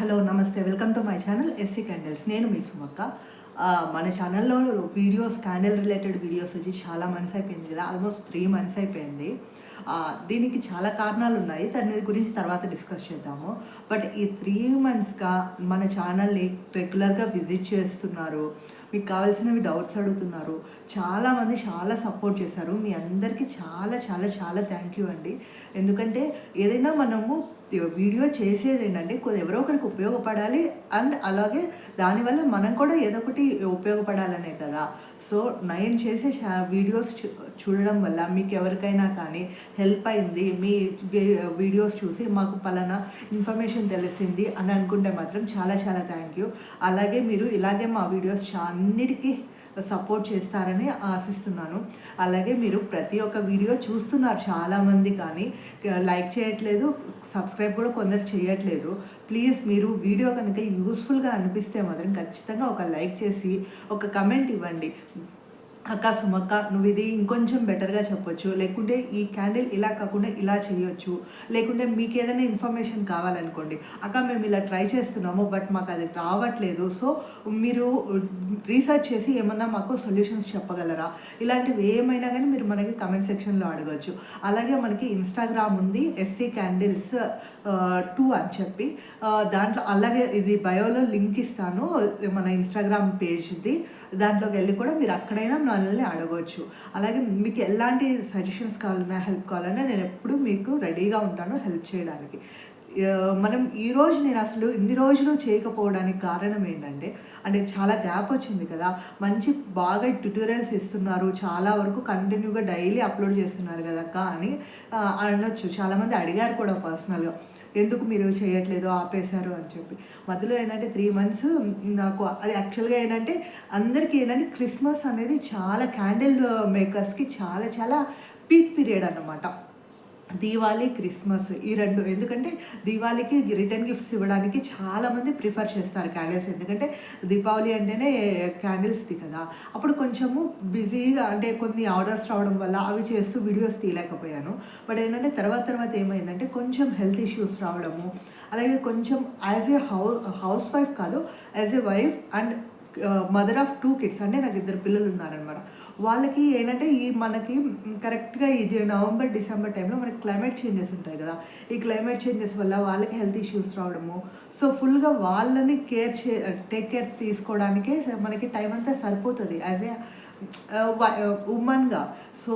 Hello namaste. Welcome to my channel SC candles నేను మీ సుమక్క. మన ఛానల్లో వీడియోస్ క్యాండిల్ రిలేటెడ్ వీడియోస్ వచ్చి చాలా మంత్స్ అయిపోయింది కదా. ఆల్మోస్ట్ త్రీ మంత్స్ అయిపోయింది. దీనికి చాలా కారణాలు ఉన్నాయి. దాని గురించి తర్వాత డిస్కస్ చేద్దాము. బట్ ఈ త్రీ మంత్స్గా మన ఛానల్ని రెగ్యులర్గా విజిట్ చేస్తున్నారు. మీకు కావాల్సినవి డౌట్స్ అడుగుతున్నారు. చాలామంది చాలా సపోర్ట్ చేశారు. మీ అందరికీ చాలా చాలా చాలా థ్యాంక్ యూ అండి. ఎందుకంటే ఏదైనా మనము వీడియో చేసేది ఏంటంటే కొ- ఎవరో ఒకరికి ఉపయోగపడాలి అండ్ అలాగే దానివల్ల మనం కూడా ఏదో ఒకటి ఉపయోగపడాలనే కదా. సో నేను చేసే షా- వీడియోస్ చూ- చూడడం వల్ల మీకు ఎవరికైనా కానీ హెల్ప్ అయింది మీ వీడియోస్ చూసి మాకు పలానా ఇన్ఫర్మేషన్ తెలిసింది అని అనుకుంటే మాత్రం చాలా చాలా థ్యాంక్ యూ. అలాగే మీరు ఇలాగే మా వీడియోస్ అన్నిటికీ సపోర్ట్ చేస్తారని ఆశిస్తున్నాను. అలాగే మీరు ప్రతి ఒక్క వీడియో చూస్తున్నారు చాలామంది కానీ లైక్ చేయట్లేదు సబ్స్క్రైబ్ కూడా కొందరు చేయట్లేదు. ప్లీజ్ మీరు వీడియో కనుక యూస్ఫుల్గా అనిపిస్తే మాత్రం ఖచ్చితంగా ఒక లైక్ చేసి ఒక కమెంట్ ఇవ్వండి. అక్క సుమక్క నువ్వు ఇది ఇంకొంచెం బెటర్గా చెప్పొచ్చు. లేకుంటే ఈ క్యాండిల్ ఇలా కాకుండా ఇలా చేయొచ్చు. లేకుంటే మీకు ఏదైనా ఇన్ఫర్మేషన్ కావాలనుకోండి. అక్క మేము ఇలా ట్రై చేస్తున్నాము బట్ మాకు అది రావట్లేదు. సో మీరు రీసెర్చ్ చేసి ఏమన్నా మాకు సొల్యూషన్స్ చెప్పగలరా? ఇలాంటివి ఏమైనా కానీ మీరు మనకి కమెంట్ సెక్షన్లో అడగచ్చు. అలాగే మనకి ఇన్స్టాగ్రామ్ ఉంది ఎస్సీ క్యాండిల్స్ టూ అని చెప్పి. దాంట్లో అలాగే ఇది బయోలో లింక్ ఇస్తాను మన ఇన్స్టాగ్రామ్ పేజ్ది. దాంట్లోకి వెళ్ళి కూడా మీరు అక్కడైనా మనల్ని అడగవచ్చు అలాగే మీకు ఎలాంటి సజెషన్స్ కావాలన్నా హెల్ప్ కావాలన్నా నేను ఎప్పుడు మీకు రెడీగా ఉంటాను హెల్ప్ చేయడానికి. మనం ఈ రోజు నేను అసలు ఇన్ని రోజులు చేయకపోవడానికి కారణం ఏంటంటే అంటే చాలా గ్యాప్ వచ్చింది కదా. మంచి బాగా ట్యూటోరియల్స్ ఇస్తున్నారు. చాలా వరకు కంటిన్యూగా డైలీ అప్లోడ్ చేస్తున్నారు కదా అక్క అని అనొచ్చు. చాలామంది అడిగారు కూడా పర్సనల్గా. ఎందుకు మీరు చేయట్లేదు ఆపేశారు అని చెప్పి. మధ్యలో ఏంటంటే త్రీ మంత్స్ నాకు అది యాక్చువల్గా ఏంటంటే అందరికీ ఏంటంటే క్రిస్మస్ అనేది చాలా క్యాండిల్ మేకర్స్కి చాలా చాలా పీక్ పీరియడ్ అన్నమాట. దీవాళీ క్రిస్మస్ ఈ రెండు. ఎందుకంటే దీవాళీకి రిటర్న్ గిఫ్ట్స్ ఇవ్వడానికి చాలామంది ప్రిఫర్ చేస్తారు క్యాండిల్స్. ఎందుకంటే దీపావళి అంటేనే క్యాండిల్స్ది కదా. అప్పుడు కొంచెము బిజీగా అంటే కొన్ని ఆర్డర్స్ రావడం వల్ల అవి చేస్తూ వీడియోస్ తీయలేకపోయాను. బట్ ఏంటంటే తర్వాత తర్వాత ఏమైందంటే కొంచెం హెల్త్ ఇష్యూస్ రావడము అలాగే కొంచెం as a how house wife కాదు as a wife and mother of two kids అంటే నాకు ఇద్దరు పిల్లలు ఉన్నారనమాట వాళ్ళకి ఏంటంటే ఈ మనకి కరెక్ట్గా ఇది నవంబర్ డిసెంబర్ టైంలో మనకి క్లైమేట్ చేంజెస్ ఉంటాయి కదా. ఈ క్లైమేట్ చేంజెస్ వల్ల వాళ్ళకి హెల్త్ ఇష్యూస్ రావడము. సో ఫుల్గా వాళ్ళని కేర్ చే టేక్ కేర్ తీసుకోవడానికే మనకి టైం అంతా సరిపోతుంది. యాజ్ ఏ ఉమెన్గా సో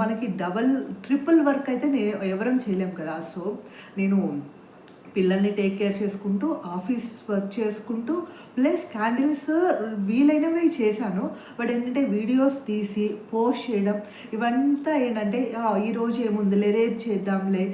మనకి డబల్ ట్రిపుల్ వర్క్ అయితే నేను ఎవరం చేయలేం కదా. సో నేను పిల్లల్ని టేక్ కేర్ చేసుకుంటూ ఆఫీస్ వర్క్ చేసుకుంటూ ప్లస్ క్యాండిల్స్ వీలైనవి చేశాను. బట్ ఏంటంటే వీడియోస్ తీసి పోస్ట్ చేయడం ఇవంతా ఏంటంటే ఈరోజు ఏముందిలే రేపు చేద్దాంలే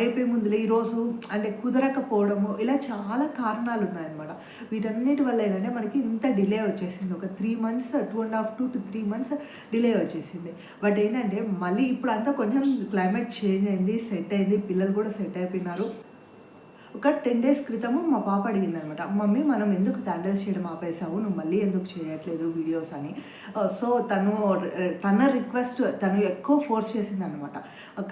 రేపేముందిలే రేపు ఏముందిలే ఈరోజు అంటే కుదరకపోవడము ఇలా చాలా కారణాలు ఉన్నాయన్నమాట వీటన్నిటి వల్ల ఏంటంటే మనకి ఇంత డిలే వచ్చేసింది. ఒక three months two and half two to three months delay వచ్చేసింది. బట్ ఏంటంటే మళ్ళీ ఇప్పుడు అంతా కొంచెం క్లైమేట్ చేంజ్ అయింది సెట్ అయింది పిల్లలు కూడా సెట్ అయిపోయినారు. ఒక టెన్ డేస్ క్రితము మా పాప అడిగింది అనమాట మమ్మీ మనం ఎందుకు క్యాండిల్స్ చేయడం ఆపేసావు నువ్వు మళ్ళీ ఎందుకు చేయట్లేదు వీడియోస్ అని. Uh, సో తను uh, తన రిక్వెస్ట్ తను ఎక్కువ ఫోర్స్ చేసింది అనమాట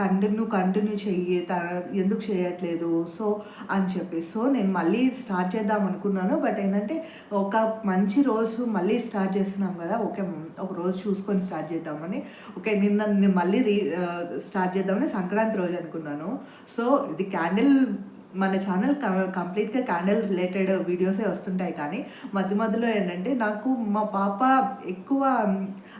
కంటిన్యూ కంటిన్యూ చెయ్యి తన ఎందుకు చేయట్లేదు? సో అని చెప్పి. సో నేను మళ్ళీ స్టార్ట్ చేద్దాం అనుకున్నాను బట్ ఏంటంటే ఒక మంచి రోజు మళ్ళీ స్టార్ట్ చేస్తున్నాం కదా ఓకే ఒక రోజు చూసుకొని స్టార్ట్ చేద్దామని. ఓకే నిన్న నేను మళ్ళీ రీ uh, స్టార్ట్ చేద్దామని సంక్రాంతి రోజు అనుకున్నాను. సో ఇది క్యాండిల్ మన ఛానల్ కంప్లీట్గా క్యాండిల్ రిలేటెడ్ వీడియోసే వస్తుంటాయి కానీ మధ్య మధ్యలో ఏంటంటే నాకు మా పాప ఎక్కువ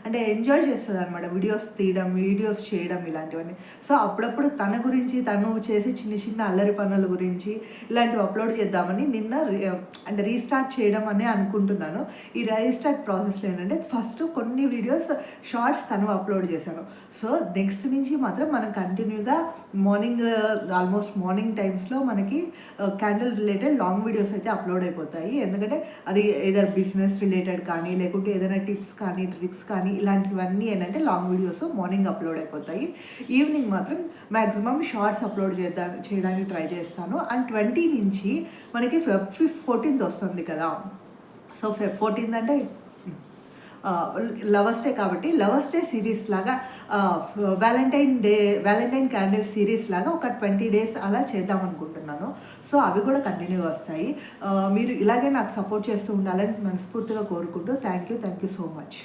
అంటే ఎంజాయ్ చేస్తుంది అనమాట వీడియోస్ తీయడం వీడియోస్ చేయడం ఇలాంటివన్నీ. సో అప్పుడప్పుడు తన గురించి తను చేసే చిన్న చిన్న అల్లరి పనుల గురించి ఇలాంటివి అప్లోడ్ చేద్దామని నిన్న రీ- అంటే రీస్టార్ట్ చేయడం అనే అనుకుంటున్నాను. ఈ రీస్టార్ట్ ప్రాసెస్లో ఏంటంటే ఫస్ట్ కొన్ని వీడియోస్ షార్ట్స్ తను అప్లోడ్ చేశాను. సో నెక్స్ట్ నుంచి మాత్రం మనం కంటిన్యూగా మార్నింగ్ ఆల్మోస్ట్ మార్నింగ్ టైమ్స్లో మనకి మనకి క్యాండిల్ రిలేటెడ్ లాంగ్ వీడియోస్ అయితే అప్లోడ్ అయిపోతాయి. ఎందుకంటే అది ఏదైనా బిజినెస్ రిలేటెడ్ కానీ లేకుంటే ఏదైనా టిప్స్ కానీ ట్రిక్స్ కానీ ఇలాంటివన్నీ ఏంటంటే లాంగ్ వీడియోస్ మార్నింగ్ అప్లోడ్ అయిపోతాయి. ఈవినింగ్ మాత్రం మ్యాక్సిమం షార్ట్స్ అప్లోడ్ చేద్దా చేయడానికి ట్రై చేస్తాను. అండ్ ట్వంటీ నుంచి మనకి ఫిఫ్ ఫోర్టీన్త్ వస్తుంది కదా. సో ఫిఫ్ ఫోర్టీన్త్ అంటే లవర్స్ డే కాబట్టి లవర్స్ డే సిరీస్ లాగా valentine day valentine candle series లాగా ఒక ట్వంటీ డేస్ అలా చేద్దాం అనుకుంటున్నాను. సో అవి కూడా కంటిన్యూ వస్తాయి. మీరు ఇలాగే నాకు సపోర్ట్ చేస్తూ ఉండాలని మనస్ఫూర్తిగా కోరుకుంటూ thank you thank you so much.